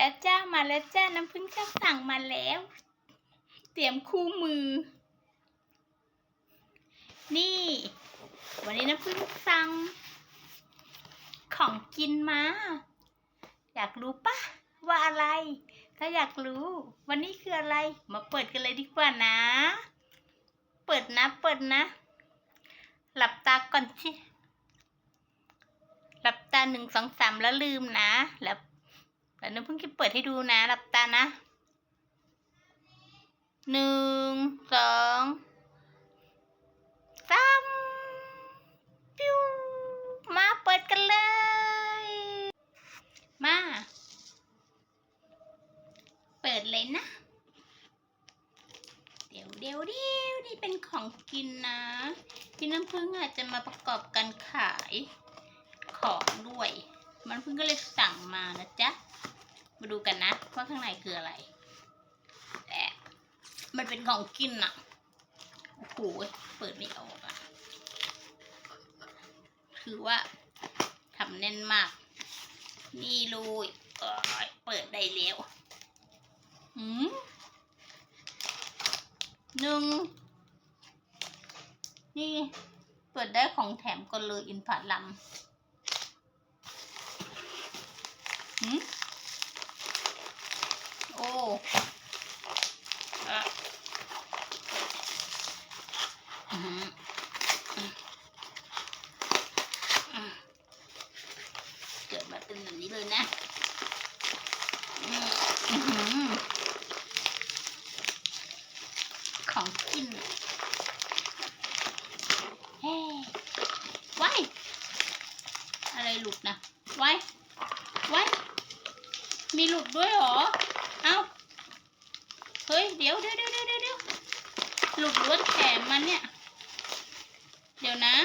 แล้วจ้ามาแล้วจ้าน้ำพึ่งช่าสั่งมาแล้ว เตรียมคู่มือ นี่ วันนี้น้ำพึ่งสั่งของกินมา อยากรู้ปะว่าอะไร ถ้าอยากรู้ วันนี้คืออะไร มาเปิดกันเลยดีกว่านะ เปิดนะ เปิดนะ หลับตาก่อนสิหลับตาหนึ่งสองสามแล้วลืมนะ แล้ว แล้วน้ำพึ่งจะเปิดให้ดูนะหลับตานะหนึ่งสองสามปิ้วมาเปิดกันเลย มา เปิดเลยนะ เดี๋ยวเดี๋ยวเดี๋ยวนี่เป็นของกินนะ พี่น้ำพึ่งอาจจะมาประกอบการขายของด้วย มันพิ่งก็เลยสั่งมานะจ๊ะ มาดูกันนะว่าข้างในคืออะไรแต่มันเป็นของกินอะโอ้โหเปิดไม่ออกอะคือว่าทำแน่นมาก นี่ลยเอ้ยเปิดได้แล้วหืมหนึ่งนี่ เปิดได้ของแถมก็เลยอินผัดลำหืมหืม เกิดมาเป็นแบบนี้เลยนะของกินเฮ้ว้ายอะไรหลุดนะว้ายว้ายมีหลุดด้วยเหรอ เอ้า เฮ้ย เดี๋ยวเดี๋ยวเดี๋ยวเดี๋ยวเดี๋ยวหลุดล้วนแถมมันเนี่ย เดี๋ยวนะ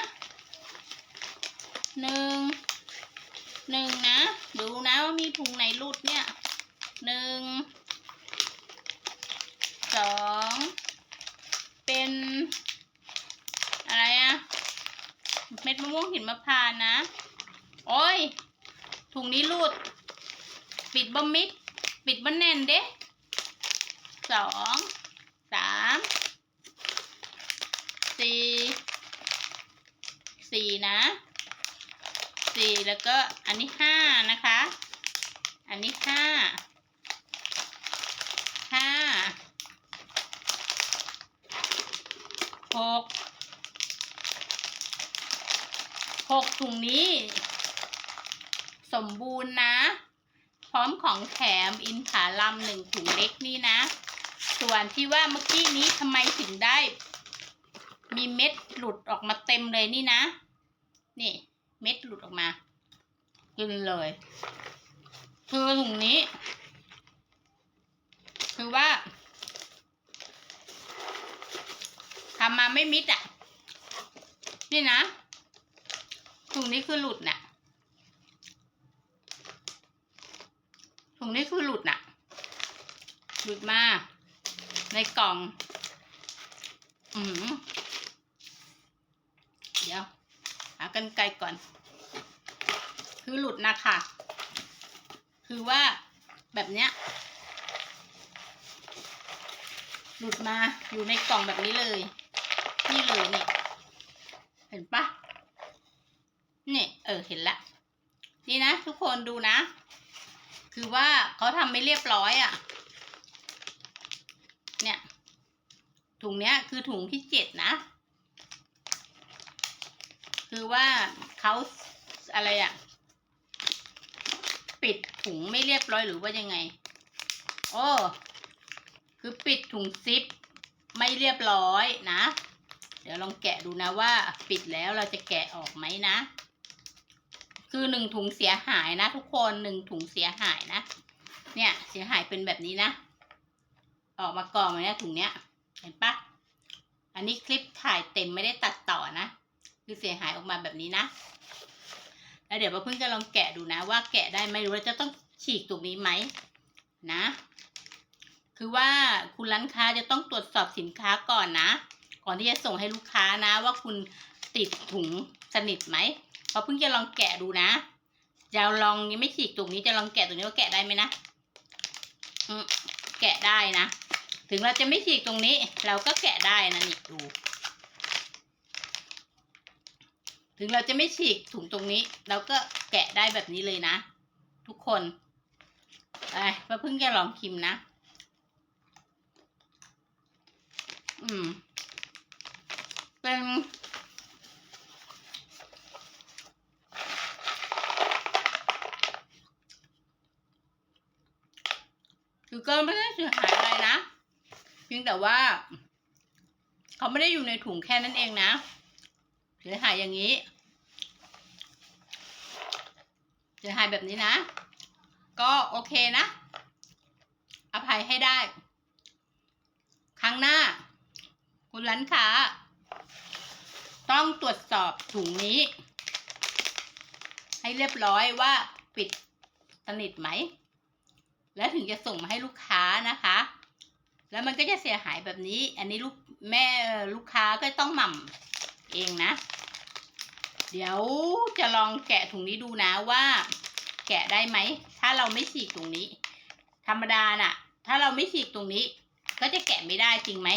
หนึ่ง หนึ่งนะ ดูนะว่ามีถุงไหนหลุดเนี่ย หนึ่ง สอง เป็น อะไรอะเม็ดมะม่วงหินมะพร้าวนะ โอ้ย ถุงนี้หลุด ปิดบ่มิด ปิดบ่แน่นเด้ สองสามสี่สี่นะสี่แล้วก็อันนี้ห้านะคะ อันนี้ห้าห้าหกหกถุงนี้ สมบูรณ์นะ พร้อมของแถมอินผาลัมหนึ่งถุงเล็กนี่นะ ส่วนที่ว่าเมื่อกี้นี้ทำไมถึงได้ มีเม็ดหลุดออกมาเต็มเลยนี่นะ นี่ เม็ดหลุดออกมากินเลย คือถุงนี้ คือว่าทำมาไม่มิดอะ นี่นะถุงนี้คือหลุดน่ะถุงนี้คือหลุดน่ะ หลุดมา ในกล่อง อืมเดี๋ยว หากันไกลก่อน คือหลุดนะคะ คือว่าแบบเนี้ย หลุดมาอยู่ในกล่องแบบนี้เลย นี่เลยเนี่ย เห็นปะเนี่ยเออ เห็นละ นี่นะ ทุกคนดูนะ คือว่าเขาทำไม่เรียบร้อยอะ่ะ เนี่ย ถุงเนี้ยคือถุงที่เจ็ดนะ คือว่าเขาอะไรอะ่ะ ปิดถุงไม่เรียบร้อยหรือว่ายังไง โอ้คือปิดถุงซิปไม่เรียบร้อยนะ เดี๋ยวลองแกะดูนะว่า ปิดแล้วเราจะแกะออกไหมนะ คือหนึ่งถุงเสียหายนะ ทุกคนหนึ่งถุงเสียหายนะ เนี่ยเสียหายเป็นแบบนี้นะ ออกมากองเลยนะถุงเนี้ย เห็นปะอันนี้คลิปถ่ายเต็มไม่ได้ตัดต่อนะ คือเสียหายออกมาแบบนี้นะ แล้วเดี๋ยวป้าพึ่งจะลองแกะดูนะ ว่าแกะได้ไหมหรือว่าจะต้องฉีกตรงนี้ไหมนะ คือว่าคุณร้านค้าจะต้องตรวจสอบสินค้าก่อนนะ ก่อนที่จะส่งให้ลูกค้านะ ว่าคุณติดถุงสนิทไหมเพราะเพิ่งจะลองแกะดูนะจะลองยังไม่ฉีกตรงนี้จะลองแกะตรงนี้ว่าแกะได้ไหมนะอืม แกะได้นะ ถึงเราจะไม่ฉีกตรงนี้ เราก็แกะได้นะนี่ดู ถึงเราจะไม่ฉีกถุงตรงนี้ เราก็แกะได้แบบนี้เลยนะ ทุกคนไปป้าเพิ่งจะลองชิมนะ อืม เป็น คือก็ไม่ได้เสียหายอะไรนะ เพียงแต่ว่า เขาไม่ได้อยู่ในถุงแค่นั้นเองนะเสียหายอย่างนี้เสียหายแบบนี้นะ ก็โอเคนะ อภัยให้ได้ ครั้งหน้า คุณร้านค้าต้องตรวจสอบถุงนี้ ให้เรียบร้อยว่าปิดสนิทไหม แล้วถึงจะส่งมาให้ลูกค้านะคะ แล้วมันก็จะเสียหายแบบนี้ อันนี้ลูกแม่ลูกค้าก็ต้องหม่ำเองนะ เดี๋ยวจะลองแกะถุงนี้ดูนะว่า แกะได้ไหม ถ้าเราไม่ฉีกตรงนี้ ธรรมดาน่ะ ถ้าเราไม่ฉีกตรงนี้ ก็จะแกะไม่ได้จริงไหม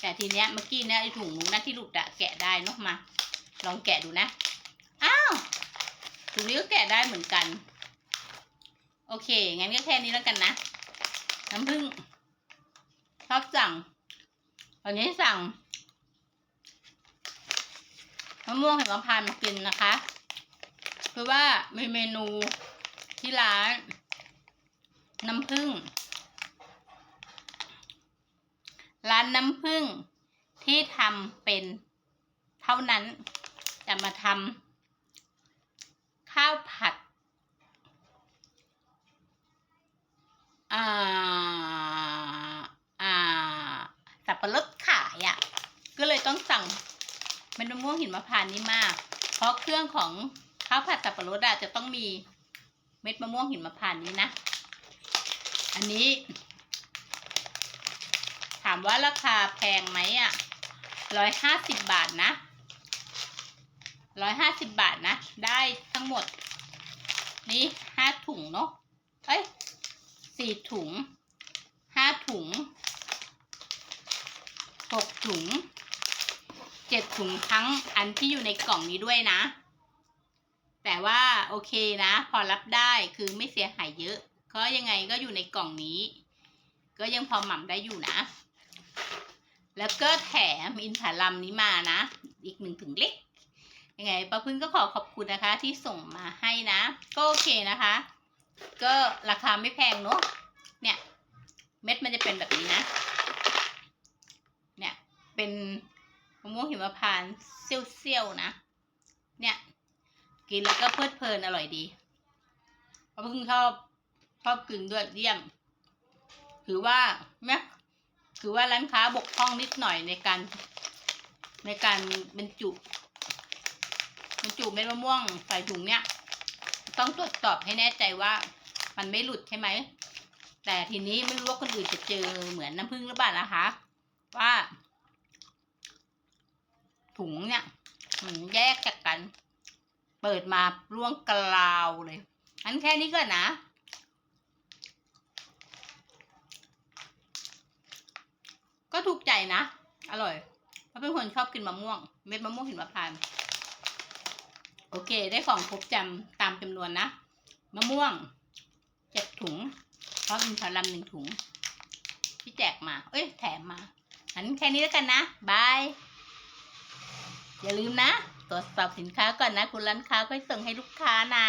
แต่ทีเนี้ยเมื่อกี้เนี่ยไอถุงนู้นนะที่หลุดอะแกะได้เนอะมา ลองแกะดูนะ อ้าวถุงนี้ก็แกะได้เหมือนกัน โอเค งั้นก็แค่นี้แล้วกันนะ น้ำผึ้งชอบสั่งวันนี้สั่งมะม่วงเห็นมะพร้าวมากินนะคะคือว่ามีเมนูที่ร้าน น้ำผึ้งร้านน้ำผึ้งที่ทำเป็นเท่านั้นจะมาทำข้าวผัด อ่าอ่าสับปะรดขายอะ่ะ ก็เลยต้องสั่งเป็นมะม่วงหินมะพร้าวนี่มาก เพราะเครื่องของข้าวผัดสับปะรดอะจะต้องมีเม็ดมะม่วงหินมะพร้าวนี้นะ อันนี้ ถามว่าราคาแพงไหมอะ่ะร้อยห้าสิบบาทนะร้อยห้าสิบบาทนะ ได้ทั้งหมด นี่ห้าถุงเนาะเอ้ย สี่ถุงห้าถุงหกถุงเจ็ดถุงทั้งอันที่อยู่ในกล่องนี้ด้วยนะ แต่ว่าโอเคนะ พอรับได้คือไม่เสียหายเยอะ ก็ยังไงก็อยู่ในกล่องนี้ ก็ยังพอหม่ำได้อยู่นะ แล้วก็แถมอินทผลัมนี้มานะ อีกหนึ่งถุงเล็กยังไงป้าพึ่งก็ขอขอบคุณนะคะที่ส่งมาให้นะ ก็โอเคนะคะ ก็ราคาไม่แพงเนอะเนี่ย เม็ดมันจะเป็นแบบนี้นะ เนี่ยเป็นมะม่วงหิมพานต์เซี่ยวๆนะ เนี่ย กินแล้วก็เพลิดเพลินอร่อยดีเพราะเพิ่งชอบชอบกินด้วยเยี่ยม ถือว่าแม่ถือว่าร้านค้าบกพร่องนิดหน่อยในการในการบรรจุบรรจุเม็ดมะม่วงใส่ถุงเนี่ย ต้องตรวจสอบให้แน่ใจว่า มันไม่หลุดใช่ไหม แต่ทีนี้ไม่รู้ว่าคนอื่นจะเจอเหมือนน้ำผึ้งหรือเปล่านะคะ ว่า ถุงเนี่ย มันแยกจากกัน เปิดมาร่วงกลาวเลยอันแค่นี้ก่อนนะก็ถูกใจนะ อร่อยเพราะเป็นคนชอบกินมะม่วง เม็ดมะม่วงหินมะพร้าวโอเค ได้ของครบจำตามจำนวนนะ มะม่วง เจ็ดถุง เพราะเป็นทผลัมหนึ่งถุง ที่แจกมา เอ้ย แถมมาอันแค่นี้แล้วกันนะ บาย อย่าลืมนะ ตรวจสอบสินค้าก่อนนะ คุณร้านค้าค่อยส่งให้ลูกค้านะ